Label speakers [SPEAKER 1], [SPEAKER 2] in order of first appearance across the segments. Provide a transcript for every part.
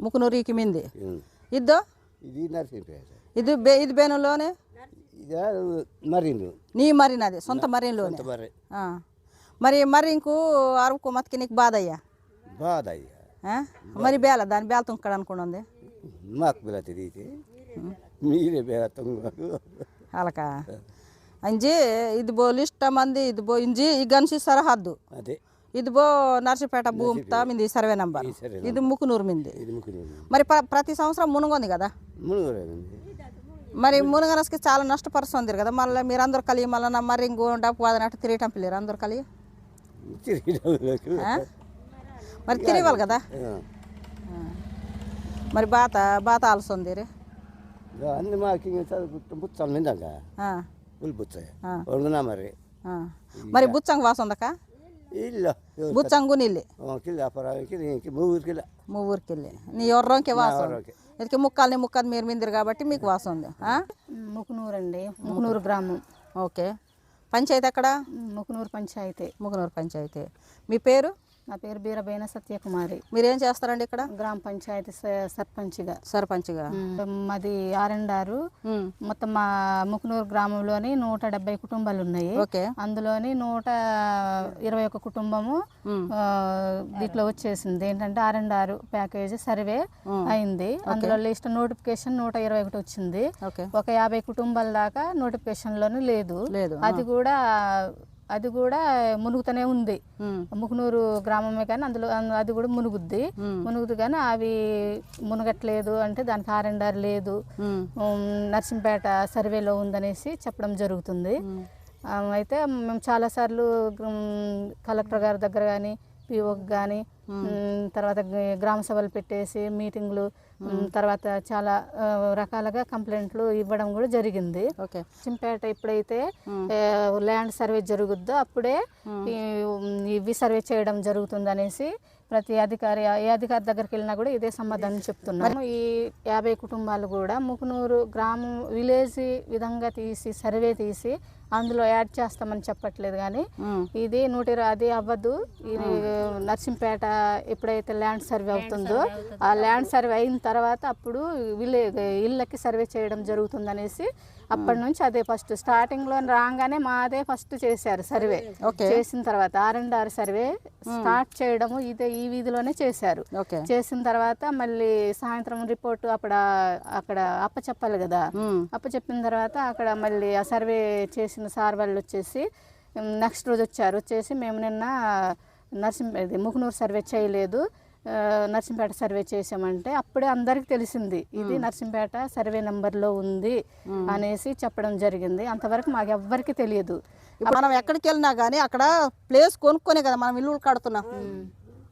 [SPEAKER 1] ముకునూరికి మింది. ఇద్దో?
[SPEAKER 2] ఇది నరసింహపేట.
[SPEAKER 1] ఇది బే ఇది బేనులోనే నీ మరినది సొంత మరీన్లోనే.
[SPEAKER 2] మరి.
[SPEAKER 1] ఆ. మరి మరి ఇంకూ అరుకు మతికి నీకు బాధ అయ్యా
[SPEAKER 2] బాధ అయ్యా?
[SPEAKER 1] మరి బేల దాని బేల తుంకడ అనుకున్నది
[SPEAKER 2] మాకు బిల్ల తిరిగితే మీరే బేరతం
[SPEAKER 1] అలక. అంజి ఇది బో లిస్ట్ మంది ఇది బో ఇంజి ఈ గన్సి సరహద్దు.
[SPEAKER 2] అదే.
[SPEAKER 1] ఇది బో నర్సిపేట భూమితా మింది సర్వే నంబర్. ఇది ముకునూరు మింది. మరి ప్ర- ప్రతి సంవత్సరం మునుగొంది కదా? మరి మునుగనస్కి చాలా నష్టపరుస్తుంది కదా? మళ్ళీ మీరు అందరు కలిగి మళ్ళీ మరి ఇంకో డప్పు అదనట్టు తిరిగి పిల్లలు. అందరు కలిగి? మరి తిరిగాలి కదా. మరి బాత బాత ఆల్సొంది రే
[SPEAKER 2] అన్ని మాకు బుచ్చాలు మరి?
[SPEAKER 1] బుచ్చంగ్ వాస ఉందక
[SPEAKER 2] ಇಲ್ಲ
[SPEAKER 1] బుచ్చంగు నీళ్ళు
[SPEAKER 2] ಕಿಲ್ಲ ಅಪರ ಕಿಲ್ಲ ಮೂರ್ಕಿಲ್ಲ
[SPEAKER 1] మా ఊరికి వెళ్ళి నీ ఎర్రంకి వాసం
[SPEAKER 2] ఎర్రంకి.
[SPEAKER 1] ఇది ముక్కల్ని ముక్కలు మీరు మిందిరు కాబట్టి మీకు వాసం ఉంది ఆ?
[SPEAKER 3] ముకునూరు అండి ముకునూరు గ్రామం
[SPEAKER 1] ఓకే పంచాయతీ ఎక్కడ
[SPEAKER 3] ముకునూరు పంచాయతీ
[SPEAKER 1] ముగునూరు పంచాయతీ మీ పేరు
[SPEAKER 3] నా పేరు బీరబైన సత్యకుమారి.
[SPEAKER 1] మీరేం చేస్తారండి ఇక్కడ?
[SPEAKER 3] గ్రామ పంచాయతీ సర్పంచ్గా.
[SPEAKER 1] సర్పంచ్గా.
[SPEAKER 3] మాది ఆరెండారు. మొత్తం మా ముకునూరు గ్రామంలోని నూట డెబ్బై కుటుంబాలు ఉన్నాయి
[SPEAKER 1] ఓకే.
[SPEAKER 3] అందులోని నూట ఇరవై ఒక్క కుటుంబము దీంట్లో వచ్చేసింది. ఏంటంటే ఆరెండారు ప్యాకేజ్ సర్వే అయింది. అందులో లిస్ట్ నోటిఫికేషన్ నూట ఇరవై ఒకటి వచ్చింది.
[SPEAKER 1] ఓకే.
[SPEAKER 3] ఒక యాభై కుటుంబాల దాకా నోటిఫికేషన్లోనూ లేదు.
[SPEAKER 1] లేదు.
[SPEAKER 3] అది కూడా అది కూడా మునుగుతూనే ఉంది.
[SPEAKER 1] ఉమ్.
[SPEAKER 3] ముకునూరు గ్రామమే కానీ అందులో అది కూడా మునుగుద్ది. మునుగుద్ది కానీ అవి మునగట్లేదు అంటే దానికి ఆర్ఎండ్ఆర్ లేదు. నర్సింపేట సర్వేలో ఉందనేసి చెప్పడం జరుగుతుంది. అయితే మేము చాలాసార్లు కలెక్టర్ గారి దగ్గర కానీ పిఓకి కానీ తర్వాత గ్రామ సభలు పెట్టేసి మీటింగ్లు తర్వాత చాలా రకాలుగా కంప్లైంట్లు ఇవ్వడం కూడా జరిగింది.
[SPEAKER 1] ఓకే.
[SPEAKER 3] చింపేట ఎప్పుడైతే ల్యాండ్ సర్వే జరుగుద్దో అప్పుడే ఇవి సర్వే చేయడం జరుగుతుంది అనేసి ప్రతి అధికారి ఏ అధికారి దగ్గరికి వెళ్ళినా కూడా ఇదే సమాధానం చెప్తున్నాము ఈ యాభై కుటుంబాలు కూడా ముకునూరు గ్రామం విలేజ్ విధంగా తీసి సర్వే తీసి అందులో యాడ్ చేస్తామని చెప్పట్లేదు కానీ. ఇది నూట ఇరవై అది అవ్వదు. ఇది నర్సింపేట ఎప్పుడైతే ల్యాండ్ సర్వే అవుతుందో ఆ ల్యాండ్ సర్వే అయిన తర్వాత అప్పుడు విలేజ్ ఇళ్ళకి సర్వే చేయడం జరుగుతుంది అనేసి అప్పటి నుంచి అదే ఫస్ట్ స్టార్టింగ్లో రాగానే మాదే ఫస్ట్ చేశారు సర్వే. చేసిన తర్వాత R and R survey start చేయడము ఇదే ఈ వీధిలోనే చేశారు. చేసిన తర్వాత మళ్ళీ సాయంత్రం రిపోర్ట్ అక్కడ అక్కడ అప్పచెప్పాలి కదా. అప్పచెప్పిన తర్వాత అక్కడ మళ్ళీ ఆ సర్వే చేసిన సార్ వాళ్ళు వచ్చేసి నెక్స్ట్ రోజు వచ్చారు. వచ్చేసి మేము నిన్న నర్సింప ఇది ముకునూరు సర్వే చేయలేదు. నర్సింపేట సర్వే చేసామంటే అప్పుడే అందరికి తెలిసింది ఇది నర్సింపేట సర్వే నెంబర్లో ఉంది అనేసి చెప్పడం జరిగింది. అంతవరకు మాకు ఎవ్వరికి తెలియదు.
[SPEAKER 1] మనం ఎక్కడికి వెళ్ళినా కానీ అక్కడ ప్లేస్ కొనుక్కొనే కదా మనం ఇల్లు కడుతున్నాం.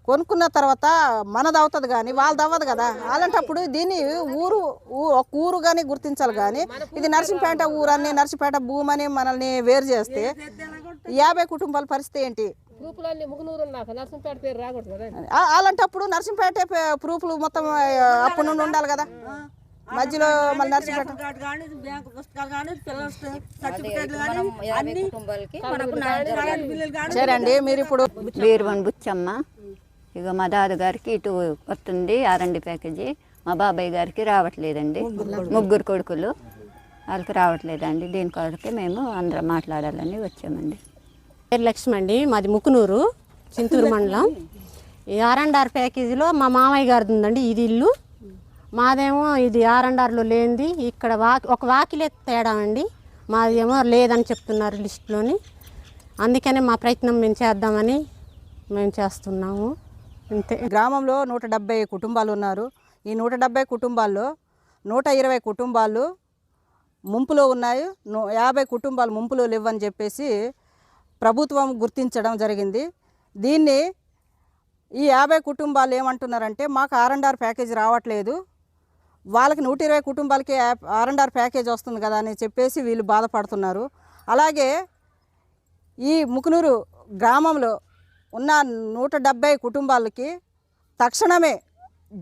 [SPEAKER 1] కొనుక్కున్న తర్వాత మనది అవుతుంది కానీ వాళ్ళది అవ్వదు కదా. అలాంటప్పుడు దీన్ని ఊరు ఒక ఊరు కానీ గుర్తించాలి కానీ ఇది నర్సింపేట ఊరని నర్సింపేట భూమని మనల్ని వేరు చేస్తే యాభై కుటుంబాల పరిస్థితి ఏంటి?
[SPEAKER 4] ముగ్గునూరు ఉన్నాక నర్సంపేట పేరు రాకూడదు కదా.
[SPEAKER 1] ఆ- అలాంటప్పుడు నర్సింపేట ప్రూఫ్లు మొత్తం అప్పటి నుండి ఉండాలి కదా. మధ్యలో మళ్ళీ నర్సింపేట
[SPEAKER 5] కార్డు కానీ బ్యాంకు పుస్తకాలు కానీ పిల్లల సర్టిఫికేట్లు కానీ అన్ని మనకు కరెంట్ బిల్లులు కానీ
[SPEAKER 1] సరే అండి మీరు ఇప్పుడు
[SPEAKER 6] బీరువన్ బుచ్చమ్మ. ఇక మా దాద గారికి ఇటు వస్తుంది ఆరండి ప్యాకేజీ. మా బాబాయ్ గారికి రావట్లేదండి. ముగ్గురు కొడుకులు. వాళ్ళకి రావట్లేదండి. దీని కొరకే మేము అందరం మాట్లాడాలని వచ్చామండి.
[SPEAKER 4] పేరు లక్ష్మి అండి. మాది ముకునూరు చింతూరు మండలం. ఈ ఆర్ అండ్ ఆర్ ప్యాకేజీలో మా మామయ్య గారిది ఉందండి ఇది ఇల్లు. మాదేమో ఇది ఆర్ అండ్ ఆర్లో లేనిది ఇక్కడ వాకి ఒక వాకిలే తేడా అండి. మాదేమో లేదని చెప్తున్నారు లిస్టులోని. అందుకనే మా ప్రయత్నం మేము చేద్దామని మేము చేస్తున్నాము. అంతే
[SPEAKER 1] గ్రామంలో నూట డెబ్బై కుటుంబాలు ఉన్నారు. ఈ నూట డెబ్బై కుటుంబాల్లో నూట ఇరవై కుటుంబాలు ముంపులో ఉన్నాయి. యాభై కుటుంబాలు ముంపులో లేవని చెప్పేసి ప్రభుత్వం గుర్తించడం జరిగింది. దీన్ని ఈ యాభై కుటుంబాలు ఏమంటున్నారంటే మాకు ఆర్ఎండ్ఆర్ ప్యాకేజ్ రావట్లేదు. వాళ్ళకి నూట ఇరవై కుటుంబాలకి ఆర్ఎండ్ఆర్ ప్యాకేజ్ వస్తుంది కదా అని చెప్పేసి వీళ్ళు బాధపడుతున్నారు. అలాగే ఈ ముకునూరు గ్రామంలో ఉన్న నూట డెబ్బై కుటుంబాలకి తక్షణమే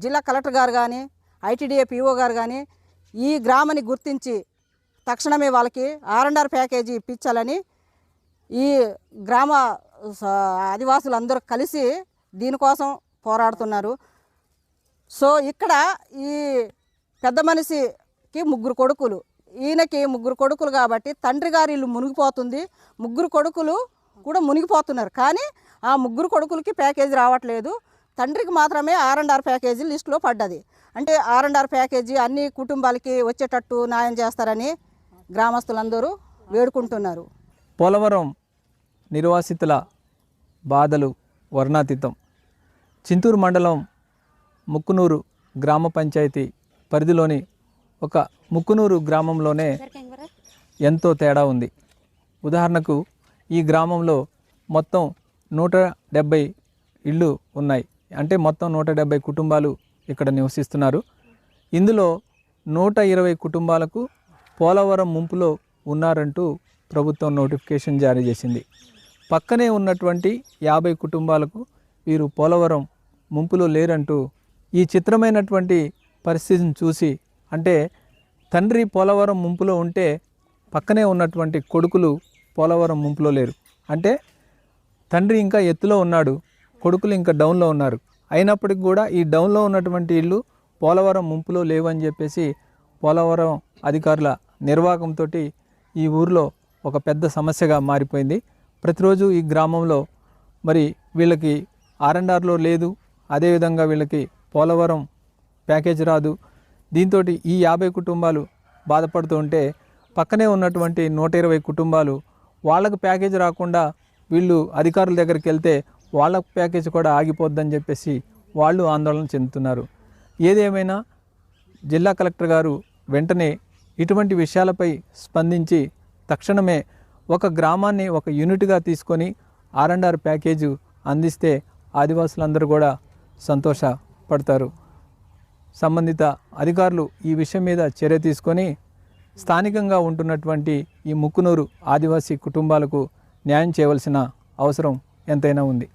[SPEAKER 1] జిల్లా కలెక్టర్ గారు కానీ ఐటీడీఏ పిఓ గారు కానీ ఈ గ్రామాన్ని గుర్తించి తక్షణమే వాళ్ళకి ఆర్ఎండ్ఆర్ ప్యాకేజీ ఇప్పించాలని ఈ గ్రామ స- ఆదివాసులందరూ కలిసి దీనికోసం పోరాడుతున్నారు. సో ఇక్కడ ఈ పెద్ద మనిషికి ముగ్గురు కొడుకులు. ఈయనకి ముగ్గురు కొడుకులు కాబట్టి తండ్రి గారి ఇల్లు మునిగిపోతుంది. ముగ్గురు కొడుకులు కూడా మునిగిపోతున్నారు. కానీ ఆ ముగ్గురు కొడుకులకి ప్యాకేజీ రావట్లేదు. తండ్రికి మాత్రమే ఆర్ అండ్ ఆర్ ప్యాకేజీ లిస్టులో పడ్డది. అంటే ఆర్ అండ్ ఆర్ ప్యాకేజీ అన్ని కుటుంబాలకి వచ్చేటట్టు న్యాయం చేస్తారని గ్రామస్తులందరూ వేడుకుంటున్నారు.
[SPEAKER 7] పోలవరం నిర్వాసితుల బాధలు వర్ణాతీతం. చింతూరు మండలం ముక్కునూరు గ్రామ పంచాయతీ పరిధిలోని ఒక ముక్కునూరు గ్రామంలోనే ఎంతో తేడా ఉంది. ఉదాహరణకు ఈ గ్రామంలో మొత్తం నూట డెబ్భై ఇళ్ళు ఉన్నాయి. అంటే మొత్తం నూట డెబ్భై కుటుంబాలు ఇక్కడ నివసిస్తున్నారు. ఇందులో నూట ఇరవై కుటుంబాలకు పోలవరం ముంపులో ఉన్నారంటూ ప్రభుత్వం నోటిఫికేషన్ జారీ చేసింది. పక్కనే ఉన్నటువంటి యాభై కుటుంబాలకు వీరు పోలవరం ముంపులో లేరంటూ ఈ చిత్రమైనటువంటి పరిస్థితిని చూసి అంటే తండ్రి పోలవరం ముంపులో ఉంటే పక్కనే ఉన్నటువంటి కొడుకులు పోలవరం ముంపులో లేరు. అంటే తండ్రి ఇంకా ఎత్తులో ఉన్నాడు కొడుకులు ఇంకా డౌన్లో ఉన్నారు. అయినప్పటికి కూడా ఈ డౌన్లో ఉన్నటువంటి ఇల్లు పోలవరం ముంపులో లేవని చెప్పేసి పోలవరం అధికారుల నిర్వాహకంతో ఈ ఊరిలో ఒక పెద్ద సమస్యగా మారిపోయింది. ప్రతిరోజు ఈ గ్రామంలో మరి వీళ్ళకి ఆర్ఎన్ఆర్లో లేదు. అదేవిధంగా వీళ్ళకి పోలవరం ప్యాకేజ్ రాదు. దీంతో ఈ యాభై కుటుంబాలు బాధపడుతూ ఉంటే పక్కనే ఉన్నటువంటి నూట ఇరవై కుటుంబాలు వాళ్ళకు ప్యాకేజ్ రాకుండా వీళ్ళు అధికారుల దగ్గరికి వెళ్తే వాళ్ళ ప్యాకేజ్ కూడా ఆగిపోద్దని చెప్పేసి వాళ్ళు ఆందోళన చెందుతున్నారు. ఏదేమైనా జిల్లా కలెక్టర్ గారు వెంటనే ఇటువంటి విషయాలపై స్పందించి తక్షణమే ఒక గ్రామాన్ని ఒక యూనిట్గా తీసుకొని ఆర్ అండ్ ఆర్ ప్యాకేజు అందిస్తే ఆదివాసులందరూ కూడా సంతోషపడతారు. సంబంధిత అధికారులు ఈ విషయం మీద చర్య తీసుకొని స్థానికంగా ఉంటున్నటువంటి ఈ ముక్కునూరు ఆదివాసీ కుటుంబాలకు న్యాయం చేయవలసిన అవసరం ఎంతైనా ఉంది.